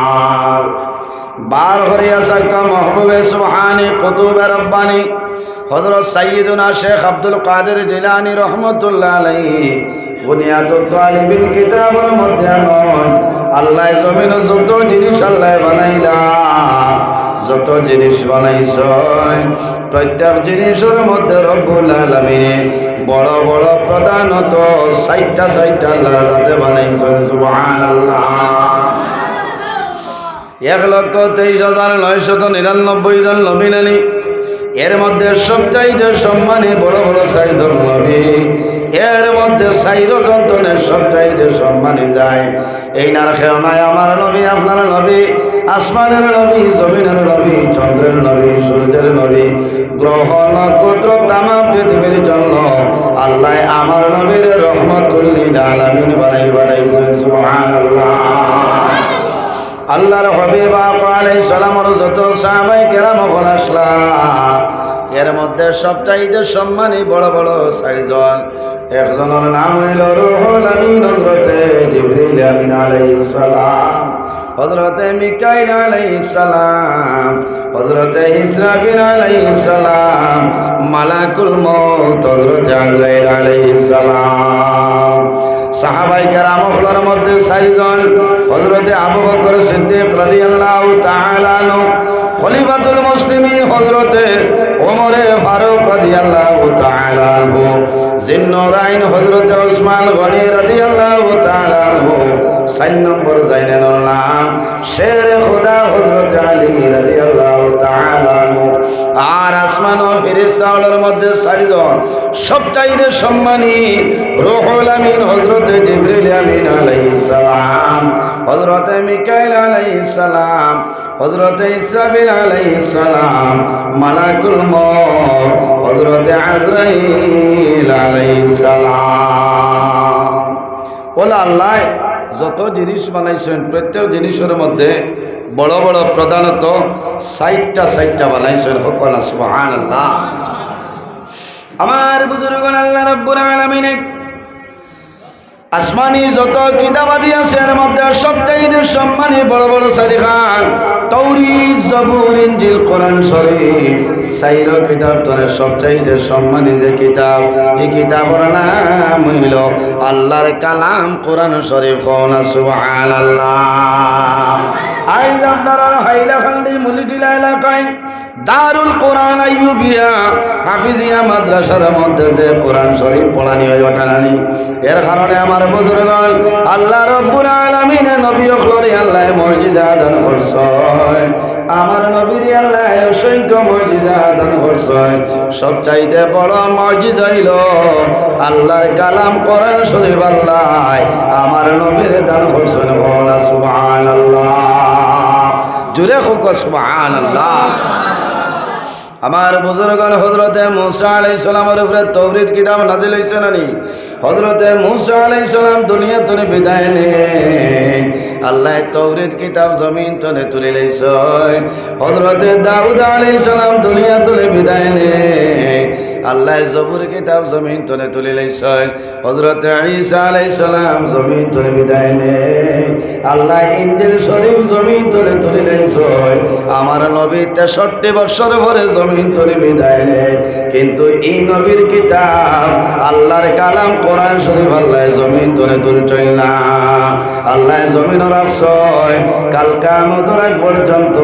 আর বার হরিয়া সাক্কা মহবুবে সুবহানি কুতুবে রব্বানি হযরত সাইয়্যিদুনা শেখ আব্দুল কাদের জিলানী রহমাতুল্লাহ আলাইহি বুনিয়াদুত তালিবিন কিতাবের মধ্যে আল্লাহ জমিন যত জিনিস আল্লাহ বানাইলা, যত জিনিস বানাইছ প্রত্যেক জিনিসের মধ্যে রব্বুল আলামিনে বড় বড় প্রধানত সাইটটা সাইটটা আল্লাহ বানাইছ সুবহানাল্লাহ। এক লক্ষ তেইশ হাজার নয়শত নিরানব্বই জন নবীনানি এর মধ্যে সবচাইতে সম্মানী বড় বড় সাইজন নবী। এর মধ্যে সাইর যন্ত্রণের সবচাইতে সম্মানী যায়। এই নার খেও নাই আমার নবী, আপনার নবী, আসমানের নবী, জমিনের নবী, চন্দ্রের নবী, সূর্যের নবী, গ্রহ, নক্ষত্র তামা পৃথিবীর জন্য আল্লাহ আমার নবীর রহমতুল্লিল আলামিন বানাই বানাইছেন, সুবহানাল্লাহ। আল্লাহর হবিব আলাইহিস সালামর যত সাহাবাই কেরাম এর মধ্যে সবচাইতে সম্মানী বড় বড় চারিজন। একজনের নাম হইল রুহুল আমিন, হযরতে জিবরিল আমিন আলাইহিস সালাম, হযরতে মিকাইল আলাইহিস সালাম, হযরতে ইসরাফিল আলাইহিস সালাম, মালাকুল মউত হযরতে আজরাইল আলাইহিস সালাম। সাহাবাই কেরাম হলের মধ্যে চারিজন হজরতে আবু বকর সিদ্দিক রাদিয়াল্লাহু তাআলা খলিফাতুল মুসলিমিন হযরতে ওমরে ফারুক রাদিয়াল্লাহু তাআলা আনহু জিন্নুরাইন হযরতে ওসমান গনি রাদিয়াল্লাহু তাআলা চার নম্বর জাইনের শের খোদা হযরতে আলী রাদিয়াল্লাহু তাআলা আর আসমান ও ফেরেশতাগুলোর মধ্যে চারজন। সবচাইতে সম্মানী। রুহুল আমিন, হযরতে জিবরিল আমিন আলাইহিস সালাম, হযরতে মিকাইল আলাইহিস সালাম, হযরতে ইসরাফিল আলাইহিস সালাম, মালাকুল মউত হযরতে আজরাইল আলাইহিস সালাম। ওলা আল্লাহ যত জিনিস বানাইছেন, প্রত্যেক জিনিসের মধ্যে বড় বড় প্রধানত সাইটটা সাইটটা বানাইছেন, সকল আসব আল্লাহ আমার বুজুর্গ আল্লাহ রব্বুর আলামিন আসমানি যত কিতাবাদি আছে, এর মধ্যে সবচাইতে সম্মানী বড় বড় সারি খান। তৌরিদ, জবুর, ইনজিল, কোরআন শরীফ। সাইর কিতাব তোরে সবচাইতে সম্মানী যে কিতাব। এই কিতাবের নাম হইল আল্লাহর কালাম কোরআন শরীফ। কোন সুবহানাল্লাহ। আইজ আপনারা হাইলাখান্দি মুলিটিলা এলাকায় দারুল কোরআন আইয়ুবিয়া। হাফিজিয়া মাদ্রাসার মধ্যে যে কোরআন শরীফ পড়ানি হয় ওঠানানি এর কারণে আমার বুজুর্গণ, আল্লাহ রব্বুল আলামিনে নবী অখলরি আল্লাহ মর্জিজা দান করছেন। আমার নবীর আল্লাহ অসংখ্য মর্জিজা দান করছেন। সব চাইতে বড় মর্জিজ হইল আল্লাহর কালাম কোরআন শরীফ আল্লাহ আমার নবীর দান করছেন সুবহানাল্লাহ। জুড়ে হোক সুবহানাল্লাহ। আমার বুজুর্গণ হজরতে মুসা আলাই সালামের উপরে তৌরিদ কিতাব নাজিল হয়েছে নানি হজরতে মুসা আলাই সালাম দুনিয়া তনে বিদায় নে। আল্লাহ তৌরিদ কিতাব জমিন তনে তুলে লইছ। হজরতে দাউদ আলাই সালাম দুনিয়া তনে বিদায় নেই আল্লাহ জবুর কিতাব জমিন তুলে লইছ হজরতে ঈসা আলাই সালাম জমিন তনে বিদায় নেই আল্লাহ ইঞ্জিল শরীফ জমিন তলে তুলে আমার নবী তেষট্টি বৎসর ভরে জমিন তলে বিদায় নেই কিন্তু এই নবীর কিতাব আল্লাহর কালাম কোরআন শরীফ আল্লাহ জমিন তলে তুলছই না। আল্লাহ জমিন রাখছয় কাল কামতর আগ পর্যন্ত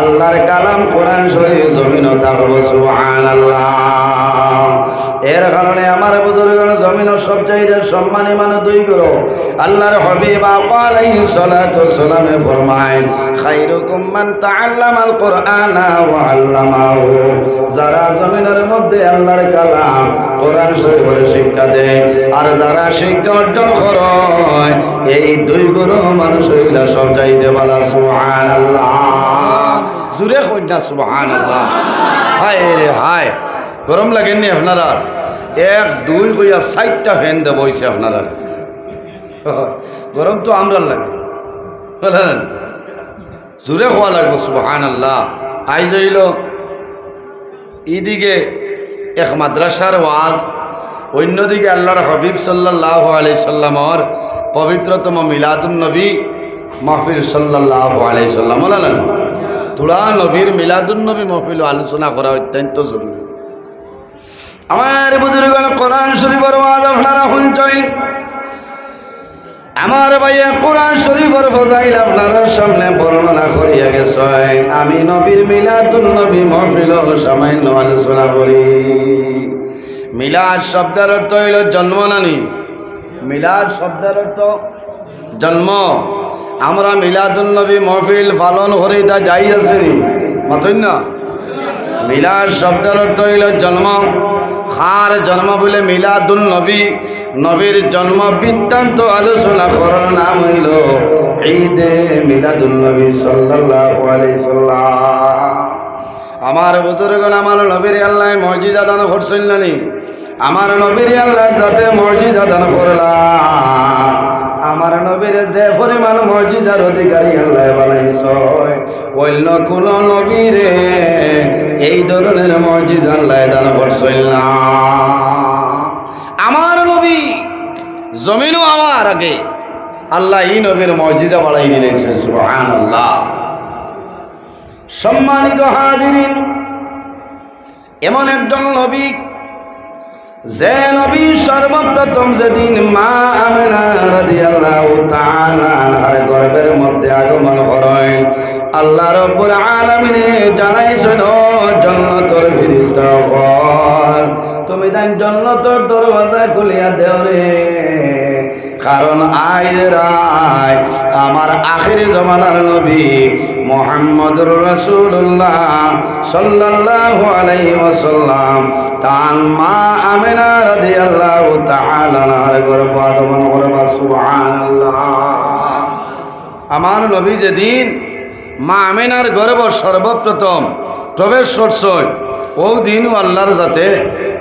আল্লাহর কালাম কোরআন শরীফ জমিন থাকব, সুবহানাল্লাহ। এর কারণে আমার বুজুর্গ জমিন সব চাইতে সম্মানী মানে দুই গুলো আল্লাহর হবিব আলাইহিস সালাতু সালামে ফরমায়, খায়রুকুম মান তাআল্লামাল কুরআনা ওয়া আল্লামাহু। যারা জমিনের মধ্যে আল্লাহর কালাম কোরআন শরীফের শিক্ষা দেয়, আর যারা শিক্ষা অর্জন করে এই দুই গুলো মানুষ হইলা সব চাইতে ভালো। সুবহানাল্লাহ। জুরে কইনা সুবহানাল্লাহ। হায় রে হায়। গরম লাগেননি আপনারা? এক, দুই কইয়া ষাটটা ফ্যান দেব হয়েছে আপনারা। গরম তো আমরা লাগে। বুঝলেন জোরে খোয়া লাগবো সুবহান আল্লাহ আই যাইল এইদিকে এক মাদ্রাসার ওয়াল অন্যদিকে আল্লাহর হবিব সাল্লাহ আলি সাল্লামর পবিত্রতম মিলাদুল নবী মাহফিল সাল্লাহ আলাই সাল্লাম। বলেন তোরা নবীর মিলাদুন নবী মাহফিল আলোচনা করা অত্যন্ত জরুরি। আমার বুজুর্গ কোরআন শরীফের ওয়াজ আপনারা শুনছেন। আমার ভাইয়া কোরআন শরীফের ফজাইল আপনার সামনে বর্ণনা করিয়া গেছে আমি নবীর মিলাদুন নবী মাহফিল সামান্য আলোচনা করি। মিলাদ শব্দের অর্থ হইল জন্ম নানি মিলাদ শব্দের অর্থ জন্ম। আমরা মিলাদুন নবী মহফিল পালন করি তা যাই আসেনি মতন না? মিলাদ শব্দের অর্থ হইল জন্ম। হার জন্ম বলে মিলাদুন নবী। নবীর জন্ম বৃত্তান্ত আলোচনা করার নাম হইল ঈদে মিলাদুন নবী সাল্লাল্লাহু আলাইহি সাল্লাম। আমার বুজুর্গণ, আমার নবীর আল্লাহ মসজিদা দান করছেন নানি আমার নবীর আল্লাহ যাতে মসজিদা দান করলাম। আমার নবীর যে পরিমাণ মসজিদার অধিকারী আল্লাহ বানাইছ। অন্য কোন নবীরে, এই ধরনের মসজিদ আল্লাহ দান করছেন না। আমার নবী জমিনও আমার আগে। আল্লাহ এই নবীর মসজিদা বাড়াই দিলেছে সুবহানাল্লাহ। সম্মানিত হাজিরিন, এমন একজন নবী যে নবী সর্বপ্রথম যেদিন মা আমেনা রাদিয়াল্লাহু তাআলা গর্ভের মধ্যে আগমন করেন আল্লাহ রব্বুল আলামিনে জানাইছেন জান্নাতের ফেরেশতা গণ তুমি তাই জন্নতর দরওয়াজা খুলিয়া দেও রে। কারণ আজ রায় আমার আখিরি জমানার নবী মোহাম্মদুর রসুল্লাহ সাল্লাল্লাহু আলাইহি ওয়াসাল্লাম, তার মা আমেনা গর্ভ আগমন করবা, সুবহানাল্লাহ। আমার নবী যেদিন মা আমেনার গর্ভ সর্বপ্রথম প্রবেশ করছয় ও দিন আল্লাহর যাতে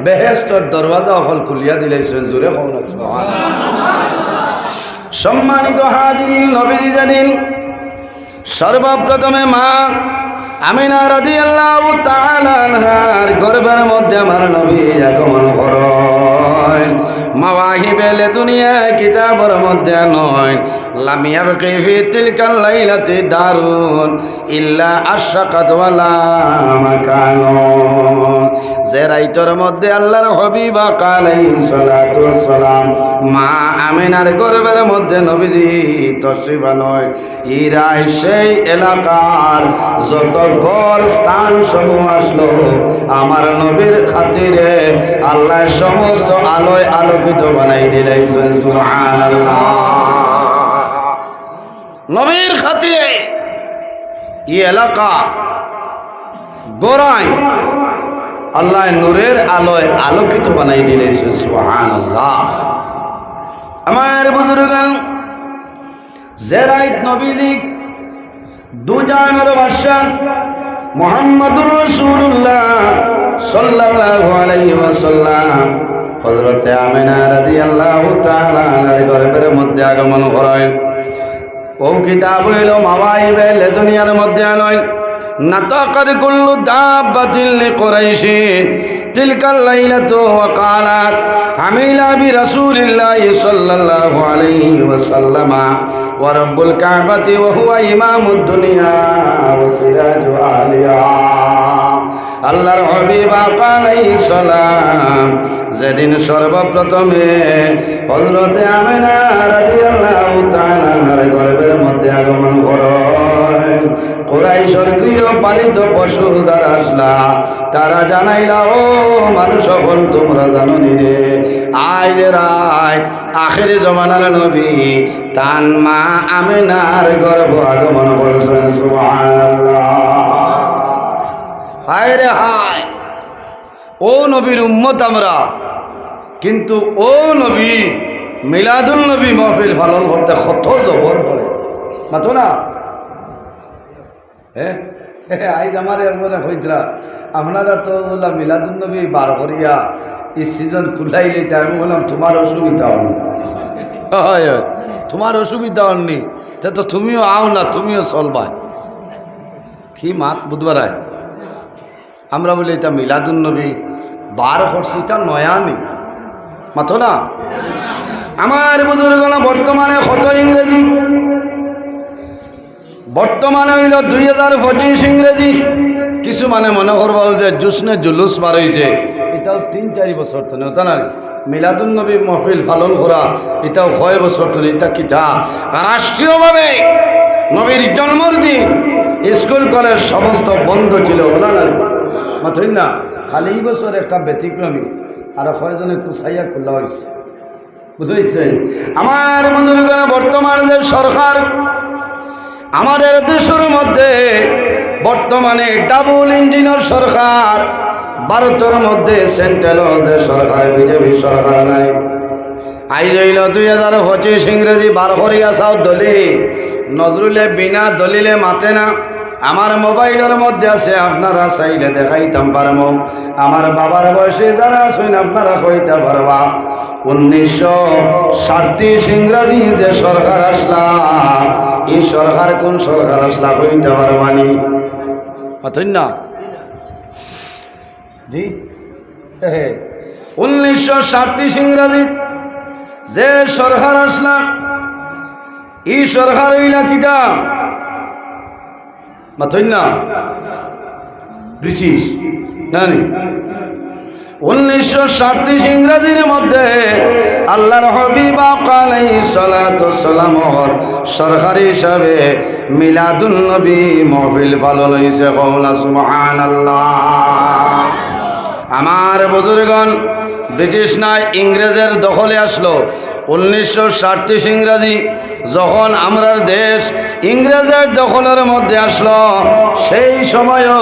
বেহেস্তর দরওয়াজা অকল খুলিয়া দিলেছেন, জোরে সম্মানিত হাজির নবীজি জানিন সর্বপ্রথমে মা আমিনা রাজি আল্লাহ গর্বের মধ্যে আমার নবী আগমন করেন মাওয়াহি বেলে দুনিয়া কিতাবর মধ্যে নয়। লামিয়া বেকিফি তিলকাল লাইলাতি দারুণ ইল্লা আশরাকাত ওয়ালা মাকানুন। যে রাইটর মধ্যে আল্লাহর হবিবা কালাই সালাতু সালাম মা আমিনার গর্বের মধ্যে নবীজি তশরিফা নয় ইরাই সেই এলাকার যত ঘর স্থান সমূহ আসলো, আমার নবীর খাতিরে আল্লাহ সমস্ত আলোয় আলোকিত বানাই দিলাইছেন সুবহানাল্লাহ। নবীর খাতিরে এই এলাকা, গোড়ায় আল্লাহ নূরের আলোয় আলোকিত বানাই দিলেছেন সুবহানাল্লাহ। আমার বুজুর্গান জেরাইত নবীজি দুজানের বাদশাহ মোহাম্মদুর রসুল্লাহ সাল্লাল্লাহু আলাইহি ওয়াসাল্লাম হজরতে আমেনা রাজি আল্লাহ গর্বের মধ্যে আগমন করেন। ও কিতাব হইল মাওয়াই বেলে দুনিয়ার মধ্যে নয় নাতাকার কুল্লু দাব্বাতিন লিকুরাইশিন তিলকাল লাইলাতু ওয়া ক্বালাত হামিলা বিরাসূলিল্লাহি সাল্লাল্লাহু আলাইহি ওয়া ওয়া রাব্বুল কাবাতি ওয়া হুয়া ইমামুদ দুনিয়া ওয়া সিরাজু আলিয়া। আল্লাহর হবিব আলাইহিস সালাম, যেদিন সর্বপ্রথমে হযরতে আমিনা রাদিয়াল্লাহু তাআলার গর্ভের মধ্যে আগমন করেন কুরাইশের গৃহ পালিত পশু যারা আসলা, তারা জানাইলা, ও মানুষ সকল তোমরা জানো নি রে, আজ রায় আখেরি জমানার নবী তান মা আমিনার গর্ভ আগমন করছেন, সুবহানাল্লাহ। হায় রে হায়। ও নবীর উম্মত আমরা। কিন্তু ও নবী মিলাদুল নবী মহফিল পালন করতে কত জবর পড়ে মাতো না? আইজ আমার মনে হইতরা। আপনারা তো বললাম মিলাদুল নবী বার করিয়া এই সিজন খুলাই লইতে আমি বললাম তোমার অসুবিধা হয়, তোমার অসুবিধা হয়নি। তা তো তুমিও আও না তুমিও চলবা। কি মাত বুধবার আয় আমরা বলি এটা মিলাদুন নবী। বার করছি, এটা নয়ানি। মাথো না? আমার বুজুর্গ বর্তমানে কত ইংরেজি? বর্তমানে হইল দুই হাজার পঁচিশ ইংরেজি। কিছু মানে মনে করবা যে জুসনে জুলুস বার হয়েছে এটাও তিন চারি বছর তো নেতা না? মিলাদুল নবী মহফিল পালন করা, এটাও কয় বছর তো এটা কিতা রাষ্ট্রীয়ভাবে নবীর জন্মর দিন স্কুল, কলেজ, সমস্ত বন্ধ ছিল ওলা না? মাথই না খালি এই বছর একটা ব্যতিক্রমী আর কয়জনে কুসাইয়া খোলা হয়েছে বুঝেছেন আমার বুজুর্গরা বর্তমান যে সরকার আমাদের দেশের মধ্যে বর্তমানে ডাবল ইঞ্জিনের সরকার, ভারতের মধ্যে সেন্ট্রাল সরকার, বিজেপি সরকার নাই। আইজ হইল দুই হাজার পঁচিশ ইংরেজি বার করিয়া চাও দলিল। নজরুলে বিনা দলিলে মাতে না। আমার মোবাইলের মধ্যে আছে আপনারা চাইলে দেখাইতাম পারব। আমার বাবার বয়সে যারা আছেন আপনারা কইতে পারবা। উনিশশো সাতত্রিশ ইংরাজি যে সরকার আসলা এই সরকার কোন সরকার আসলা কইতে পারবানি জি। উনিশশো সাতত্রিশ ইংরাজি যে সরকার আসলা এই সরকার হইলা কিতা মাথই না ব্রিটিশ? জানি উনিশশো সাতত্রিশ ইংরাজির মধ্যে আল্লাহর হবিবা কালাই সালামর সরকারি হিসাবে মিলাদুল নবী মহফিল পালন হয়েছে কৌলা সুবহান আল্লাহ আমার বুজুর্গণ ব্রিটিশ নয় ইংরেজের দখলে আসলো। উনিশশো সাতত্রিশ ইংরাজি যখন আমরার দেশ ইংরেজের দখলের মধ্যে আসলো, সেই সময়ও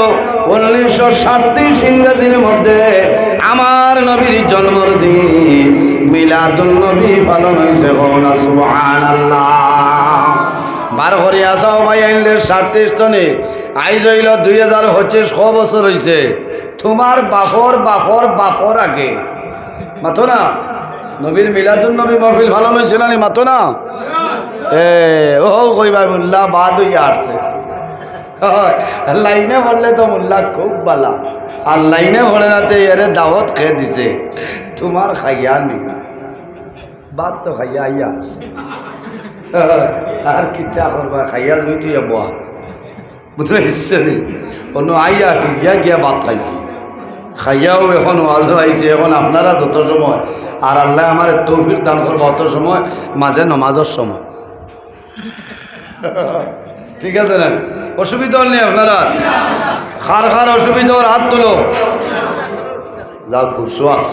উনিশশো সাতত্রিশ ইংরেজির মধ্যে আমার নবীর জন্মদিন মিলাদুল নবী পালন হয়েছে বার করে আসাও ভাই আইনলে সাতত্রিশ টনে আইজ হইল দুই হাজার পঁচিশ ছ বছর হয়েছে তোমার বাপর বাপর বাপর আগে। মাতো না? নবীর মিলাদুল নবী মহফিল ভালো হয়েছিল নি মাতো না? এ, ও কইবা মোল্লা, বাদ হইয়া আসছে। লাইনে পড়লে তো মোল্লা খুব বালা। আর লাইনে পড়ে নাতে এরে দাওয়াত খেয়ে দিছে? তোমার খাইয়া নি। বাদ তো খাইয়া আইয়া আর কিচ্ছা করবা? খাইয়া জুই তুই বয়া। বুঝতে পারছি অন্য আইয়া গিয়া গিয়া বাদ খাইছে। খাইয়াও এখন ওয়াজও আইছে এখন আপনারা যত সময়, আর আল্লাহ আমার তৌফিক দান করব অত সময়, মাঝে নমাজের সময়। ঠিক আছে না? অসুবিধা নেই আপনারা? খার খার অসুবিধা হাত তুলো। যা ঘুরশো আস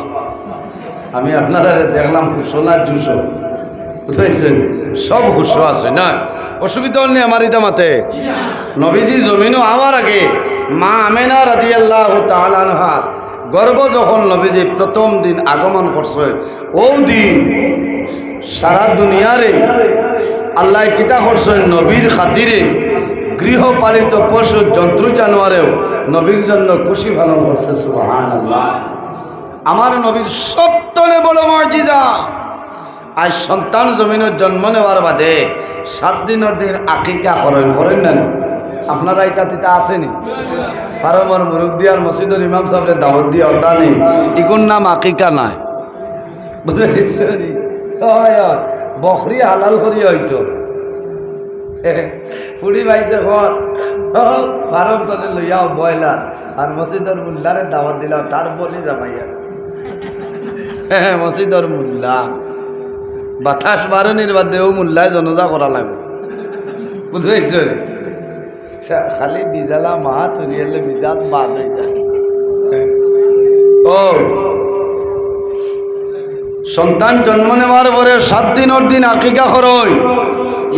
আমি আপনারা দেখলাম না দুশো বুঝতে সব হুশ আছে। না, অসুবিধা নেই আমার ইতা মাতে নবীজি জমিনও আমার আগে। মা আমেনা রাজি আল্লাহ তালানহার গর্ব যখন নবীজি প্রথম দিন আগমন করছে, ও দিন সারা দুনিয়ারে আল্লাহ কিতা করছেন নবীর খাতিরে, গৃহপালিত পশু জন্তু জানোয়ারেও নবীর জন্য খুশি পালন করছে আল্লাহ আমার নবীর সপ্তনে বড় মর্যাদা আজ সন্তান জমিনের জন্ম নেওয়ার বাদে সাত দিনের দিন আকিকা করেন করেন না আপনারা ইটা তিতা আসেনি? ফারমর মুরুখ দিয়ার মসজিদের ইমাম সাহেবের দাওয়াত দিয়ে অতা নেই ইগুন নাম আকিকা নাই। বুঝতে হয় হয়। বকরি হালাল করি হয়তো। ফুড়ি বাইছে ঘর। ফার্ম করে লইয়াও বয়লার আর মসজিদের মুল্লারে দাওয়াত দিলাও তার বলি জামাইয়ার। হ্যাঁ মসজিদর মুল্লা। বাতাস বারণের বাদেও মূল্যায় জনজা করা লাগবে। বুঝতে পারছ খালি বিজালা মা তুলিয়ালে বিজাত বাদ হয়ে যায়। ও। সন্তান জন্ম নেওয়ার পরে সাত দিনের দিন আকিকা করই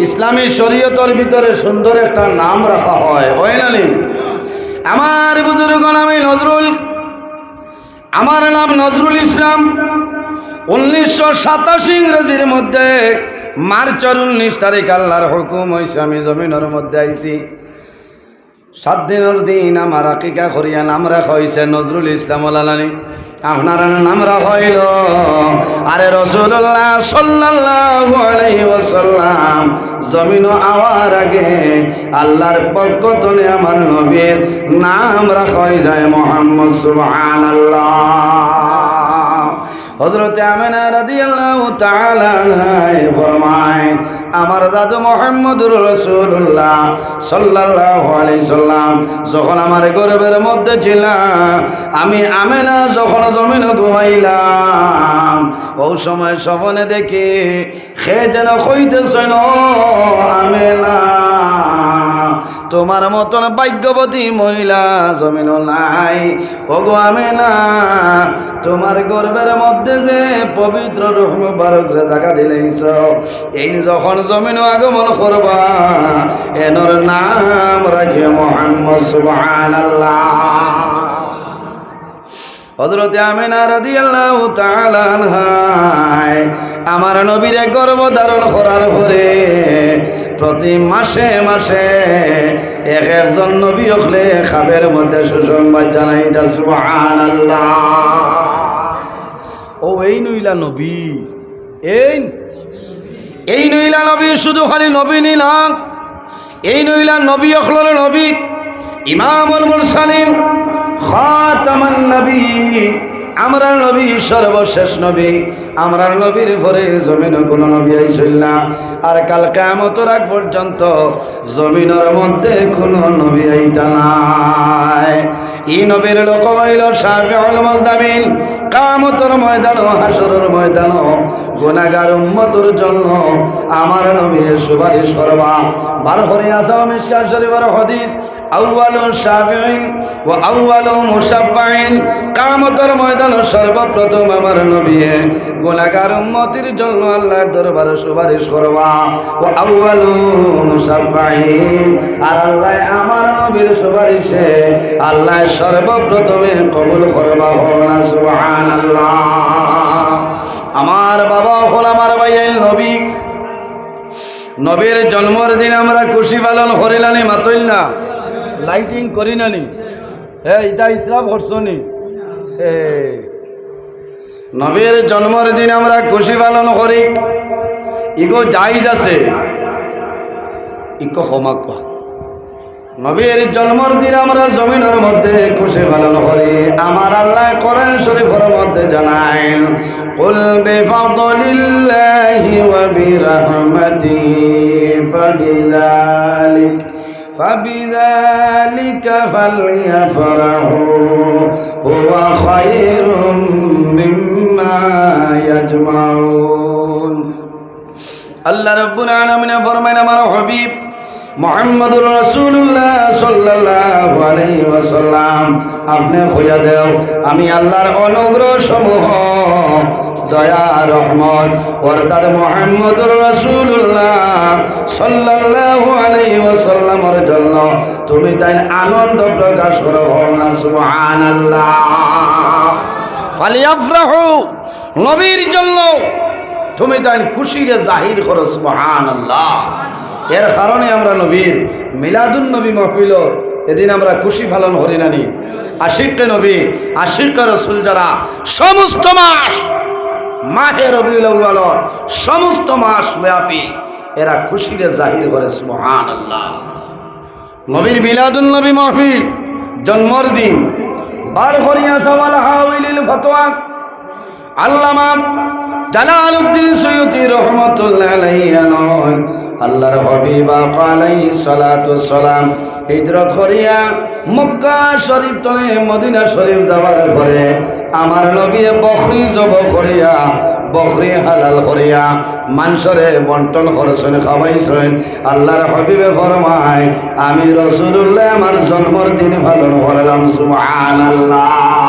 ইসলামী শরীয়তর ভিতরে সুন্দর একটা নাম রাখা হয় না আমার বুজুর্গ নামে নজরুল। আমার নাম নজরুল ইসলাম। উনিশশো সাতাশি ইংরেজির মধ্যে মার্চের উনিশ তারিখ আল্লাহর হুকুম হয়েছে আমি জমিনের মধ্যে আইছি। সাত দিনের দিন আমার আকিকা করিয়া নাম রাখা হয়েছে নজরুল ইসলাম আলানি আপনার নাম রাখা হইল, আরে রসুল্লাহ ওয়াসাল্লাম। জমিন আওয়ার আগে আল্লাহর পক্ষ আমার নবীর নাম রাখা যায় মোহাম্মদ সুবহানাল্লাহ। হজরতে আমেনা রাদিয়াল্লাহু তাআলা ফরমায়, আমার জাদু মোহাম্মদুর রাসূলুল্লাহ সাল্লাল্লাহু আলাইহি সাল্লাম, যখন আমার গর্ভের মধ্যে ছিলাম, আমি আমেনা যখন জমিন ঘুমাইলাম, ও সময় স্বপনে দেখি সে যেন কইতেছেন আমেনা তোমার মতন ভাগ্যবতী মহিলা জমিন নাই। ওগো আমেনা, তোমার গর্বের মধ্যে যে পবিত্র রহম বারকরে দেখা দিলেইছ এই যখন জমিন আগমন করবা এনর নাম রাখে মোহাম্মদ সুবহানাল্লাহ। হজরতে আমেনা তাআলা আনহায় আমার নবীরে গর্ভ ধারণ করার পরে প্রতি মাসে মাসে এক একজন নবী হলে খাবের মধ্যে সুসংবাদ জানাইতা সুবহানাল্লাহ। ও, এই নইলা নবী, এই এই নইলা নবী শুধু খালি নবী নিলাম এই নইলা নবী অখলর নবী মুরসালিন খাতামান নবী। আমরা নবী, সর্বশেষ নবী। আমরা নবীর পরে জমিনে কোনো নবী আইছিল না। আর কাল কামতর আগ পর্যন্ত জমিনের মধ্যে কোনো নবী আইতা নাই। ই নবীর লোক হইল শাফিউল মুজদামিন কামতর ময়দান হাসরের ময়দান গুনাহগার উম্মতর জন্য আমার নবী সুপারিশ করবা। বার করে আসাও মিশকার শরীফের হাদিস আউয়ালু শাফিউন ও আউয়ালু মুশাফফাইন। কামতর ময়দান সর্বপ্রথম আমার নবী গুনাহগার উম্মতির জন্য আল্লাহর দরবারে সুপারিশ করবা। ও আউয়ালু মুশাফফাইন আর আল্লাহ আমার নবীর সুপারিশে আল্লাহ সর্বপ্রথমে কবুল করবা হনা সুবহানাল্লাহ। আমার বাবা হল আমার ভাইয়ের নবী। নবীর জন্মর দিন আমরা খুশি পালন করিলানি মাতইল না লাইটিং করি নানি হে ইটা ইসলাম করছনি। নবীর জন্মর দিন আমরা খুশি পালন করি। ইগো জাইজ আছে। ইকো কোয়া নবীর জন্মর দিন আমরা জমিনের মধ্যে খুশি পালন করি। আমার আল্লাহ কোরআন শরীফের মধ্যে জানাইন কুল বিফাদলিল্লাহি ওয়া বিরহমাতিহি ফাবিযালিক فبذلك فليفرحوا هو خير مما يجمعون আল্লাহ রব্বুল আলামিন ফরমাইন আমার হাবিব মোহাম্মদুর রসুল্লাহ সাল্লাল্লাহু আলাইহি ওয়াসাল্লাম আপনি হইয়া দেও আমি আল্লাহর অনুগ্রহ সমূহ দয়া রহমত অর্থাৎ মোহাম্মদুর রসুল্লাহ সাল্লাল্লাহু আলাইহি ওয়াসাল্লামের জন্য তুমি তাই আনন্দ প্রকাশ করো না সুবহানাল্লাহ। ফালিয়াফরাহু, নবীর জন্য তুমি তাই খুশিরে জাহির করো সুবহান আল্লাহ এর কারণে আমরা নবীর মিলাদুন নবী মহফিল, এদিন আমরা খুশি পালন করি নানি আশিককে নবী আশিককে রসুল যারা সমস্ত মাস, মাহে রবিউল সমস্ত মাস ব্যাপী এরা খুশিরে জাহির করে সুহান আল্লাহ নবীর মিলাদুল নবী মহফিল, জন্মর দিন। বার করিয়া সওয়াল হাউলিল ফতোয়া। আল্লামা জালালউদ্দিন সৈয়দি রহমতুল্লাহ আলাইহি আল্লাহর হবিবা আলাইহি সালাতু সালাম, হিজরত করিয়া মক্কা শরীফ তলে মদিনা শরীফ যাওয়ার পরে আমার নবী বখরি জব করিয়া বখরি হালাল করিয়া মাংসরে বন্টন করছেন, খাওয়াইছেন। আল্লাহর হবিবে ফরমায়, আমি রসুল্লাহ আমার জন্মর দিন পালন করলাম, সুবহানাল্লাহ।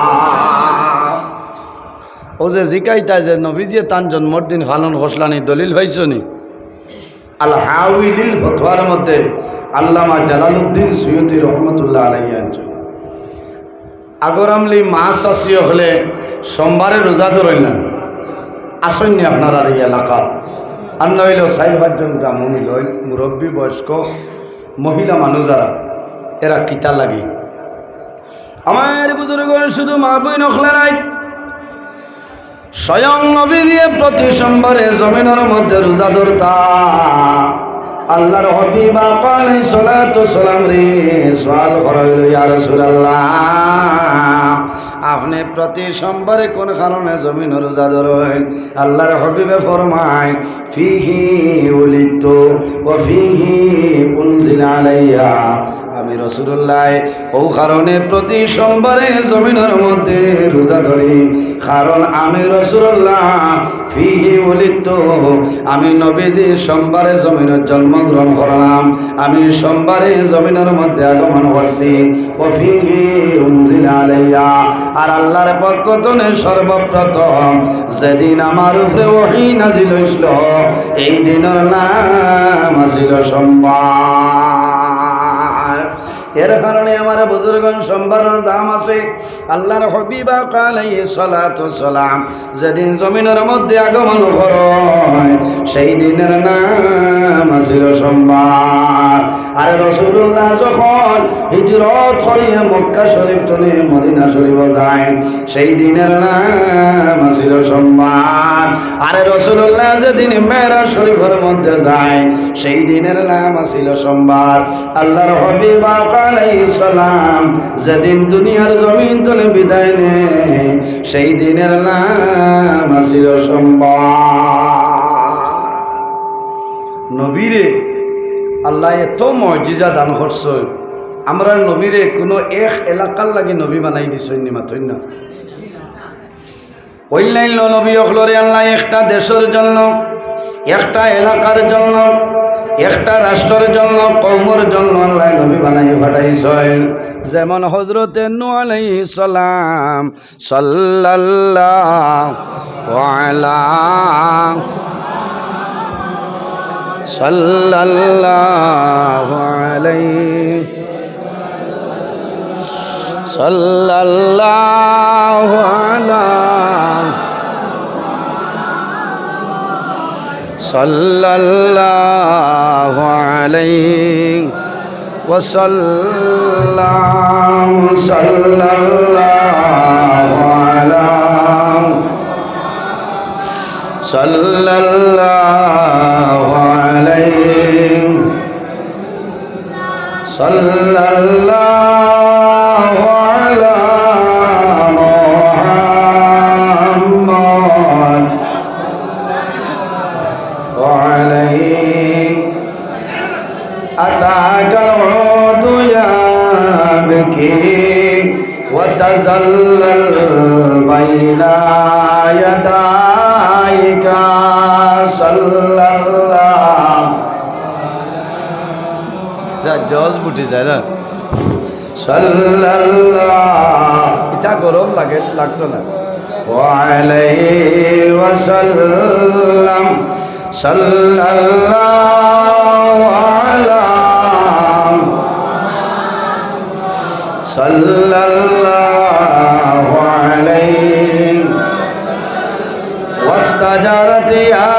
ও যে জিকাইতা যে নবীজিয়ে তান জন্মর দিন পালন খসলানি দলিল পাইছনি? আল হাউইলিল ফতোয়ার মধ্যে আল্লামা জালালউদ্দিন সৈয়দি রহমতুল্লাহ আলাইহি আনছেন আগর আমলি মাছ আসি হলে সোমবারে রোজা ধরইলেন। আসেননি আপনার এই এলাকা আর নইল চাই পাঁচজন গ্রামী লই, মুরব্বী বয়স্ক, মহিলা মানুষ যারা, এরা কিতা লাগে? আমার বুজুর্গ শুধু মা বই নখলা নাই। স্বয়ং নবী দিয়ে প্রতি সোমবারে জমিনের মধ্যে রোজা ধরতা। আল্লাহর হবিবা কালে সালাতু সালাম রে, সোয়াল করাইল ইয়া আপনি প্রতি সোমবারে কোন কারণে জমিন রোজা ধরেন আল্লাহর হবিবে ফরমায়, ফিহি উলিত ও ফিহি উনজিল আলাইয়া আমি রসুল্লাহ ও কারণে প্রতি সোমবারে জমিনের মধ্যে রোজা ধরি। কারণ আমি রসুল্লাহ ফিহি উলিত আমি নবীজি সোমবারে জমিনের জন্মগ্রহণ করলাম। আমি সোমবারে জমিনের মধ্যে আগমন করছি। ও ফিহি উনজিল আলাইয়া আর আল্লাহর পক্ষ তনে সর্বপ্রথম যেদিন আমার উপরে ওহি নাজিল হইল, এই দিনের নাম আসিল সোমবার এর কারণে আমার বুজুর্গন সোমবারের দাম আছে। আল্লাহর হবিবা কালাই সলাত সালাম, যেদিন জমিনের মধ্যে আগমন হয়, সেই দিনের নাম আছিল সোমবার। আর রসুল্লাহ যখন হিজরত হইয়া মক্কা শরীফ টনে মদিনা শরীফ যায়, সেই দিনের নাম আছিল সোমবার। আরে রসুল্লাহ যেদিন মেয়েরা শরীফের মধ্যে যায়, সেই দিনের নাম আছিল সোমবার। আল্লাহর হবিবা যেদিন দুনিয়ার জমিন তলে বিদায় নেয়, সেই দিনের নাম সোমবার নবীরে, আল্লাহ এত মর্জিজা দান করছ। আমরা নবীরে কোনো এক এলাকার লাগে নবী বানাই দিছ মাথই না। অন্যান্য নবী অখলরে আল্লাহ একটা দেশের জন্য, একটা এলাকার জন্য একটা রাষ্ট্রের জন্য, কৌমর জন্য আল্লাহ নবী বানাই পাঠাইছেন। যেমন হজরতে নু আলাইহিস সালাম, সাল্লাল্লাহু আলা সাল্লাল্লাহু আলাইহি সাল্লাল্লাহু আলাইহি সাল্লাল্লাহু জজ বুটি যায় না। এটা গরম লাগে লাগতো না। সাল্লাল্লাহু আলাইহি ওয়াস্তাজারাতিয়া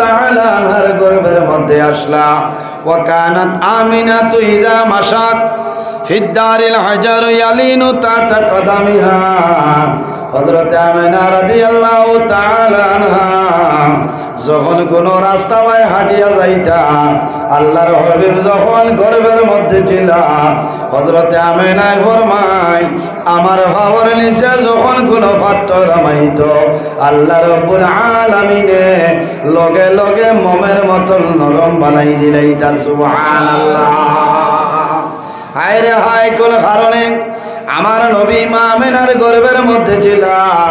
তাআলা আনহার গর্ভের মধ্যে আসলা। ওয়া কানাত আমিনা তুইজা মাশাত ফিদ্দারিল হাজার ইয়ালিনু তাতা কদামিহা। হযরত আমিনা রাদিয়াল্লাহু তাআলা যখন কোন রাস্তা বাই হাঁটিয়া যাইতা, আল্লাহর হবিব যখন গর্ভের মধ্যে ছিল হজরতে আমিনায় ফরমাই আমার ভাবর নিচে যখন কোনো পাত্র রামাইত আল্লাহ রব্বুল আলামিনে লগে লগে মমের মতন নরম বানাই দিলাই তার সুবহানাল্লাহ। হায় রে হায়, কোন কারণে? আমার নবী মা মেনার গর্বের মধ্যে ছিলাম।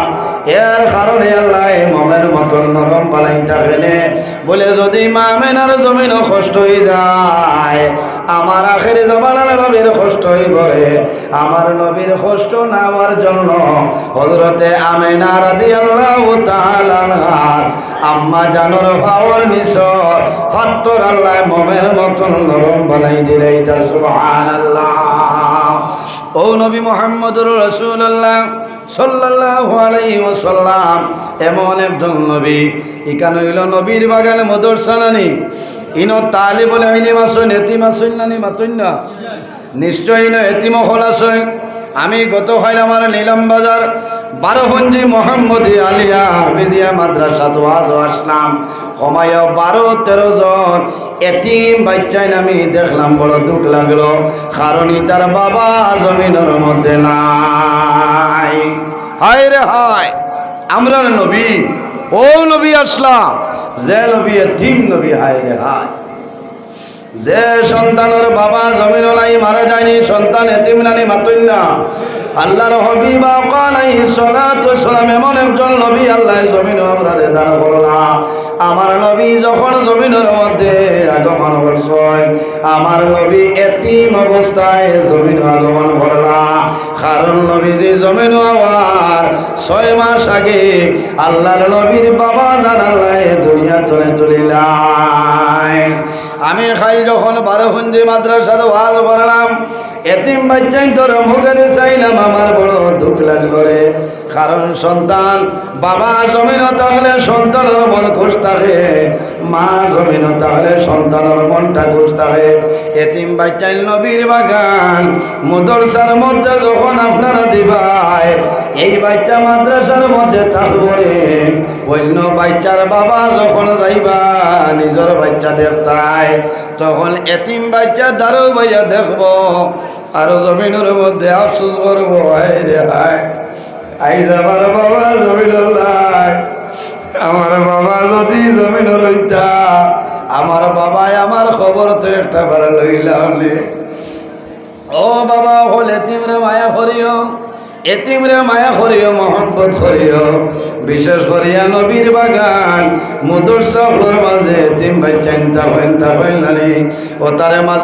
এর কারণে আল্লাহ মমের মতন নরম পালাই থাকেনে বলে, যদি মা মেনার জমিন কষ্ট হয়ে যায়, আমার আখের জমানার নবীর কষ্ট হয়ে পড়ে। আমার নবীর কষ্ট না হওয়ার জন্য হজরতে আমেনা রাদি আল্লাহ তালার আম্মা জানোর পাওয়ার নিসর ফাত্তর আল্লাহ মমের মতন নরম বানাই দিলে তা সুবহান ও নবী মোহাম্মদুর রসুল্লাহ সাল্লাল্লাহু আলাইহি ওয়াসাল্লাম, এমন একজন নবী। ইকান হইল নবীর বাগান মদরসানানি ইন তালিবুল ইলম মাসুন এতিম আসুন নানি মাতুন না? নিশ্চয়ই না এতিম হল আসুন। আমি গত হয় আমার নীলাম বাজার বারোহঞ্জি মোহাম্মদ আলিয়া হাফিজিয়া মাদ্রাসা তো আজ আসলাম। কমায় বারো, তেরো জন এতিম বাচ্চাই আমি দেখলাম বড় দুঃখ লাগল কারণ তার বাবা জমিনের মধ্যে নাই। হায় রে হায় আমরা নবী, ও নবী আসলাম, যে নবী এতিম নবী, হায় রে হায়। যে সন্তানের বাবা জমিন নাই, মারা যায়নি, সন্তান এতিম নানি মাতুন না। আল্লাহর হবিবা কালাই সালাতু সালাম এমন একজন নবী, আল্লাহ জমিন আমরা দান করলাম আমার নবী যখন জমিনের মধ্যে আগমন করছেন, আমার নবী এতিম অবস্থায় জমিন আগমন করলাম কারণ নবী যে জমিন আবার ছয় মাস আগে আল্লাহর নবীর বাবা জানাল্লাহ দুনিয়া তুলে তুলিলাম আমি খাই যখন বারো খুঞ্জি মাদ্রাসার ভালো করলাম এতিম বাচ্চাই তোর মুখের চাইলাম আমার বড় দুঃখ লাগল রে। কারণ সন্তান বাবা জমিন তাহলে সন্তানের মন খুশ থাকে। মা জমিন তাহলে সন্তানের মনটা থাকে। এতিম বাচ্চাই নবীর বাগান, মুদরসার মধ্যে যখন আপনারা দিবাই এই বাচ্চা মাদ্রাসার মধ্যে থাকবে অন্য বাচ্চার বাবা যখন যাইবা, নিজের বাচ্চা দেখতাই তখন এতিম বাচ্চা দারু ভাইয়া দেখব, আর জমিনের মধ্যে আফসোস করব আই যাবার বাবা জমিন আমার বাবা যদি জমিন রইতা আমার বাবাই আমার খবর তো একটা বার লইলা হলে। ও বাবা, হল এতিমরে মায়া করিও এতিমরে মায়া করিও, মহব্বত করিও। বিশেষ করিয়া নবীর বাগান মুদর সকলের মাঝে এতিম বাচ্চা ইন্তা হইন তা ও তারে মাঝে